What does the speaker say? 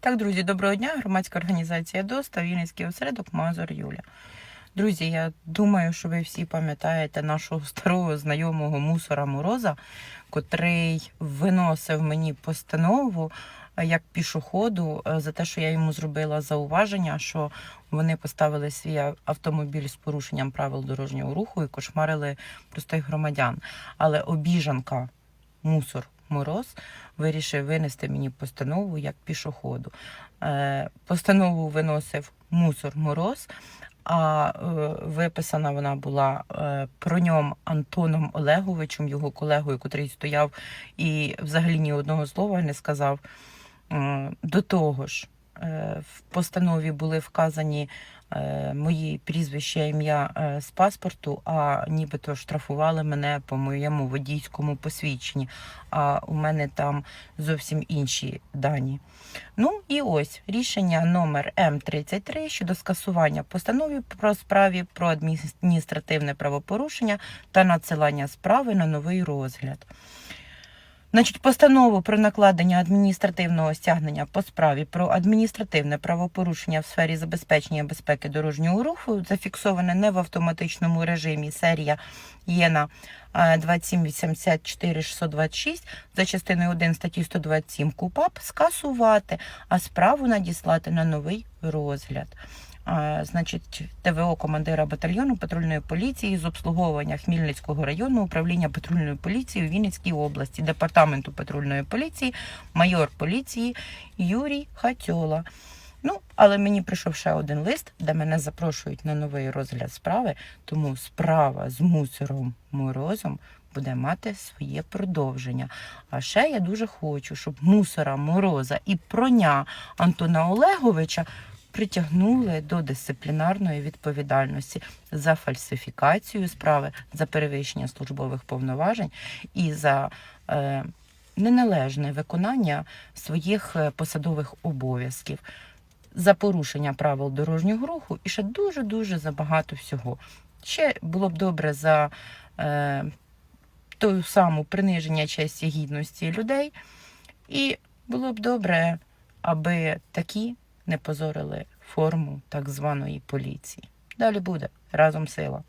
Так, друзі, доброго дня. Громадська організація ДОСТА, Вінницький осередок Мазур Юля. Друзі, я думаю, що ви всі пам'ятаєте нашого старого знайомого мусора Мороза, котрий виносив мені постанову е, як пішоходу е, за те, що я йому зробила зауваження, що вони поставили свій автомобіль з порушенням правил дорожнього руху і кошмарили простих громадян. Але обіжанка мусор Мороз вирішив винести мені постанову як пішоходу. Е, Постанову виносив мусор Мороз, а е, виписана вона була е, про ньому Антоном Олеговичем, його колегою, котрий стояв і взагалі ні одного слова не сказав. До того ж, в постанові були вказані мої прізвища, ім'я е, з паспорту, а нібито штрафували мене по моєму водійському посвідченні. А у мене там зовсім інші дані. Ну і ось рішення номер М33 щодо скасування постанови про справі про адміністративне правопорушення та надсилання справи на новий розгляд. Значить, постанову про накладення адміністративного стягнення по справі про адміністративне правопорушення в сфері забезпечення безпеки дорожнього руху зафіксоване не в автоматичному режимі серія ЄНА е, 2784626 за частиною 1 статті 127 КУПАП скасувати, а справу надіслати на новий розгляд. А, Значить, ТВО командира батальйону патрульної поліції з обслуговування Хмільницького району управління патрульної поліції у Вінницькій області, департаменту патрульної поліції, майор поліції Юрій Хатьола. Ну, але мені прийшов ще один лист, де мене запрошують на новий розгляд справи, тому справа з мусором морозом буде мати своє продовження. А ще я дуже хочу, щоб мусора мороза і проня Антона Олеговича притягнули до дисциплінарної відповідальності за фальсифікацію справи, за перевищення службових повноважень і за е, неналежне виконання своїх е, посадових обов'язків, за порушення правил дорожнього руху і ще дуже дуже за багато всього. Ще було б добре за е, ту саму приниження честі гідності людей, і було б добре, аби такі не позорили форму так званої поліції. Далі буде разом сила.